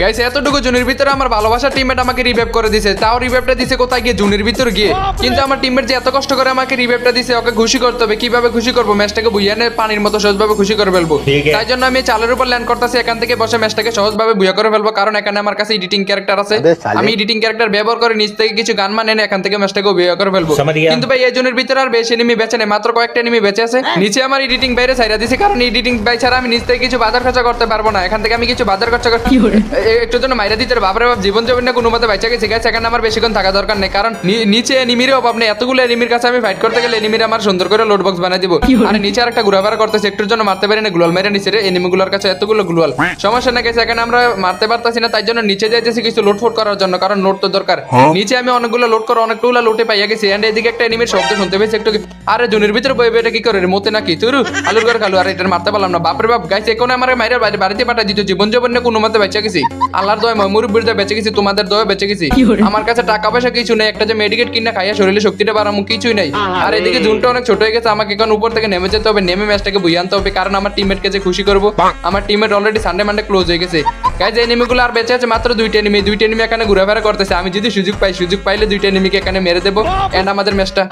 Guys এতটুকু জুনির ভিতরে আমার ভালোবাসার টিমমেট আমাকে রিভাইভ করে দিছে। তাও রিভাইভটা দিছে কোথায় গিয়ে? জুনির ভিতর গিয়ে। কিন্তু আমার টিমমেট যে এত কষ্ট করে আমাকে রিভাইভটা দিছে ওকে খুশি করতে হবে। কীভাবে খুশি করব? ম্যাচটাকে বুঝিয়ে পানির মতো সহজভাবে খুশি করে ফেলব। তাই জন্য আমি চালের উপর ল্যান্ড করতেছি এখান থেকে বসে ম্যাচটাকে সহজভাবে বুঝা করে ফেলব। কারণ এখানে আমার কাছে এডিটিং ক্যারেক্টার আছে। আমি এডিটিং ক্যারেক্টার ব্যবহার করে নিচ থেকে কিছু গান মানে এনে এখান থেকে ম্যাচটাকে বুঝা করে ফেলব। কিন্তু ভাই এই জনের ভিতরে আর বেশি এনিমি বেঁচে নেই। মাত্র কয়েকটা এনিমি বেঁচে আছে। নিচে আমার এডিটিং বাইরে ছাইরা দিছে। কারণ এডিটিং বাই ছাড়া আমি নিচ থেকে কিছু বাজার খরচা করতে পারব না। এখান থেকে আমি কিছু বাজার খরচা করতে একটু জন্য মাইরা দিতে বাপরে বাপ জীবন যাবেন না কোনো মতে বাইচা গেছে গেছে এখানে আমার বেশিক্ষণ থাকা দরকার নেই। কারণ নিচে এনিমির অভাব নেই। এতগুলো এনিমির কাছে আমি ফাইট করতে গেলে এনিমির আমার সুন্দর করে লোড বক্স বানিয়ে দিব। আর নিচে আর একটা ঘুরাফারা করতেছে একটুর জন্য মারতে পারি না গ্লোয়াল মেরে নিচে এনিমিগুলোর কাছে এতগুলো গ্লোয়াল সমস্যা না গেছে এখানে আমরা মারতে পারতাছি না তাই জন্য নিচে যাইতেছি কিছু লোড ফোট করার জন্য কারণ লোড তো দরকার। নিচে আমি অনেকগুলো লোড করে অনেকগুলো লোটে পাইয়া গেছি এন্ড এদিকে একটা এনিমির শব্দ শুনতে পেয়েছি একটু আরে জুনের ভিতরে বই এটা কি করে মতে নাকি? তুরু আলুর ঘর খালু আর এটা মারতে পারলাম না। বাপরে বাপ গাইছে এখন আমার মাইরের বাইরে বাড়িতে পাঠা দিত জীবন জীবন না কোনো মতে বেঁচে গেছি। আল্লাহর দয় মুরব্বীর দয় বেঁচে গেছি তোমাদের দয় বেঁচে গেছি। আমার কাছে টাকা পয়সা কিছু নেই একটা যে মেডিকেট কিনা খাইয়া শরীরে শক্তিটা বাড়ামু কিছুই নাই। আর। এদিকে জুনটা অনেক ছোট হয়ে গেছে আমাকে এখন উপর থেকে নেমে যেতে হবে নেমে ম্যাচটাকে বুঝে আনতে হবে কারণ আমার টিমমেটকে যে খুশি করব আমার teammate already Sunday Monday close হয়ে গেছে। গাইজ এনিমিগুলো আর বেঁচে আছে মাত্র দুইটা এনিমি দুইটা এনিমি এখানে ঘুরাফেরা করতেছে। আমি যদি সুযোগ পাই সুযোগ পাইলে দুইটা এনিমিকে এখানে মেরে দেবো। এন্ড আমাদের ম্যাচটা